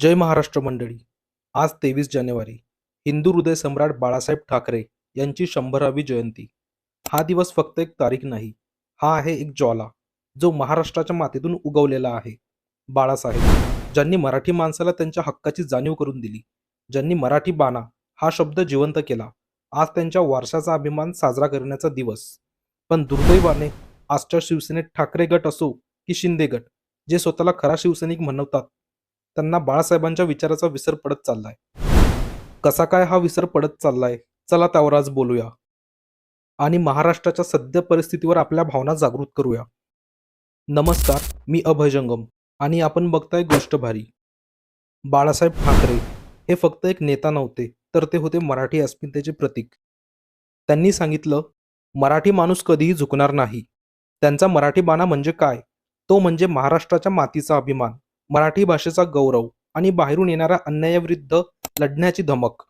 जय महाराष्ट्र मंडळी. आज तेवीस जानेवारी हिंदू हृदय सम्राट बाळासाहेब ठाकरे यांची शंभरावी जयंती. हा दिवस फक्त एक तारीख नाही हा आहे एक ज्वाला जो महाराष्ट्राच्या मातीतून उगवलेला आहे. बाळासाहेब ज्यांनी मराठी माणसाला त्यांच्या हक्काची जाणीव करून दिली ज्यांनी मराठी बाणा हा शब्द जिवंत केला आज त्यांच्या वारशाचा अभिमान साजरा करण्याचा दिवस. पण दुर्दैवाने आजच्या शिवसेनेत ठाकरे गट असो की शिंदे गट जे स्वतःला खरा शिवसैनिक म्हणवतात त्यांना बाळासाहेबांच्या विचाराचा विसर पडत चाललाय. कसा काय हा विसर पडत चाललाय? चला त्यावर आज बोलूया. आणि महाराष्ट्राच्या सद्य परिस्थितीवर आपल्या भावना जागृत करूया. नमस्कार मी अभय जंगम आणि आपण बघताय गोष्ट भारी. बाळासाहेब ठाकरे हे फक्त एक नेता नव्हते तर ते होते मराठी अस्मितेचे प्रतीक. त्यांनी सांगितलं मराठी माणूस कधीही झुकणार नाही. त्यांचा मराठी बाणा म्हणजे काय? तो म्हणजे महाराष्ट्राच्या मातीचा अभिमान. मराठी भाषेचा गौरव आणि बाहेरून येणाऱ्या अन्यायाविरुद्ध लढण्याची धमक.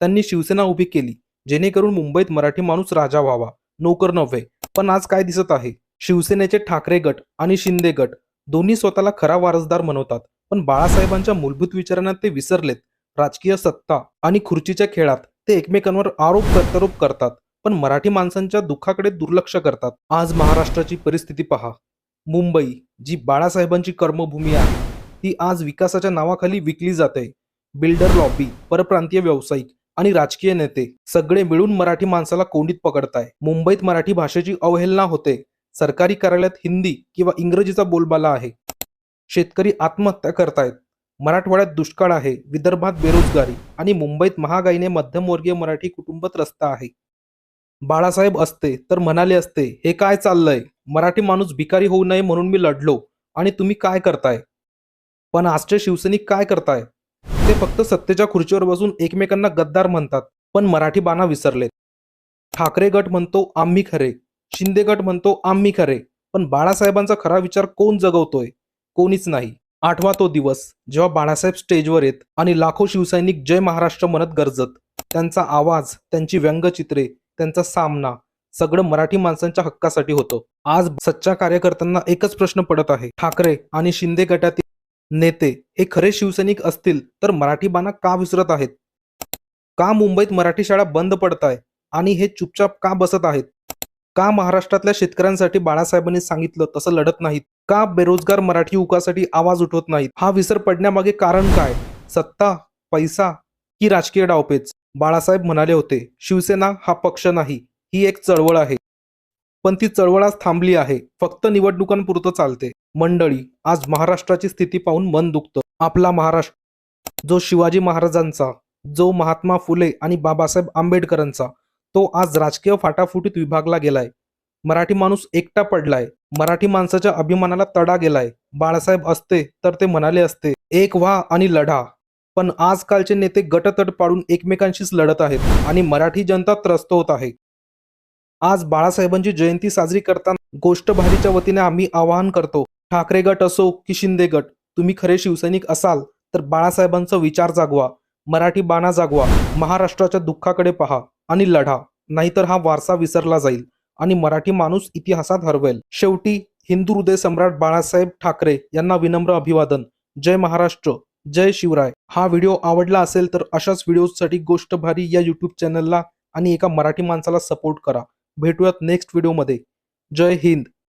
त्यांनी शिवसेना उभी केली जेणेकरून मुंबईत मराठी माणूस राजा व्हावा. नोकर नव्हे पण आज काय दिसत आहे? शिवसेनेचे ठाकरे गट आणि शिंदे गट दोन्ही स्वतःला खरा वारसदार म्हणवतात पण बाळासाहेबांच्या मूलभूत विचारांना ते विसरलेत. राजकीय सत्ता आणि खुर्चीच्या खेळात ते एकमेकांवर आरोप प्रत्यारोप करतात पण मराठी माणसांच्या दुःखाकडे दुर्लक्ष करतात. आज महाराष्ट्राची परिस्थिती पहा. मुंबई जी बाळासाहेबांची कर्मभूमी आहे ती आज विकासाच्या नावाखाली विकली जाते. बिल्डर लॉबी परप्रांतीय व्यावसायिक आणि राजकीय नेते सगळे मिळून मराठी माणसाला कोंडीत पकडताय. मुंबईत मराठी भाषेची अवहेलना होते. सरकारी कार्यालयात हिंदी किंवा इंग्रजीचा बोलबाला आहे. शेतकरी आत्महत्या करतायत. मराठवाड्यात दुष्काळ आहे विदर्भात बेरोजगारी आणि मुंबईत महागाईने मध्यमवर्गीय मराठी कुटुंब त्रस्त आहे. बाळासाहेब असते तर म्हणाले असते हे काय चाललंय? मराठी माणूस भिकारी होऊ नये म्हणून मी लढलो. आणि तुम्ही काय करताय? पण आजचे शिवसैनिक काय करताय? ते फक्त सत्तेच्या खुर्चीवर बसून एकमेकांना गद्दार म्हणतात पण मराठी बाणा विसरलेत. ठाकरे गट म्हणतो आम्ही खरे शिंदे गट म्हणतो आम्ही खरे पण बाळासाहेबांचा खरा विचार कोण जगवतोय? कोणीच नाही. आठवा तो दिवस जेव्हा बाळासाहेब स्टेजवर येत आणि लाखो शिवसैनिक जय महाराष्ट्र म्हणत गरजत. त्यांचा आवाज त्यांची व्यंगचित्रे त्यांचा सामना सगळं मराठी माणसांच्या हक्कासाठी होतं. आज सच्च्या कार्यकर्त्यांना एकच प्रश्न पडत आहे. ठाकरे आणि शिंदे गटातील नेते हे खरे शिवसैनिक असतील तर मराठी बाणा का विसरत आहेत? का मुंबईत मराठी शाळा बंद पडत आहे आणि हे चुपचाप का बसत आहेत? का महाराष्ट्रातल्या शेतकऱ्यांसाठी बाळासाहेबांनी सांगितलं तसं लढत नाहीत? का बेरोजगार मराठी युवकासाठी आवाज उठवत नाहीत? हा विसर पडण्यामागे कारण काय? सत्ता पैसा की राजकीय डावपेच? बाळासाहेब म्हणाले होते शिवसेना हा पक्ष नाही ही एक चळवळ आहे. पण ती चळवळ आज थांबली आहे. फक्त निवडणुकांपुरतं चालते. मंडळी आज महाराष्ट्राची स्थिती पाहून मन दुखतं. आपला महाराष्ट्र जो शिवाजी महाराजांचा जो महात्मा फुले आणि बाबासाहेब आंबेडकरांचा तो आज राजकीय फाटाफुटीत विभागला गेलाय. मराठी माणूस एकटा पडलाय. मराठी माणसाच्या अभिमानाला तडा गेलाय. बाळासाहेब असते तर ते म्हणाले असते एक व्हा आणि लढा. पण आजकालचे नेते गटतट पाडून एकमेकांशीच लढत आहेत आणि मराठी जनता त्रस्त होत आहे. आज बाळासाहेबांची जयंती साजरी करताना गोष्ट भारीच्या वतीने आम्ही आवाहन करतो. ठाकरे गट असो की शिंदे गट तुम्ही खरे शिवसैनिक असाल तर बाळासाहेबांचा विचार जागवा मराठी बाणा जागवा महाराष्ट्राच्या दुःखाकडे पहा आणि लढा नाहीतर हा वारसा विसरला जाईल आणि मराठी माणूस इतिहासात हरवेल. शेवटी हिंदू हृदय सम्राट बाळासाहेब ठाकरे यांना विनम्र अभिवादन. जय महाराष्ट्र जय शिवराय. हा व्हिडिओ आवडला असेल तर अशाच व्हिडिओसाठी गोष्ट भारी या युट्यूब चॅनलला आणि एका मराठी माणसाला सपोर्ट करा. भेटूयात नेक्स्ट व्हिडिओमध्ये जय हिंद.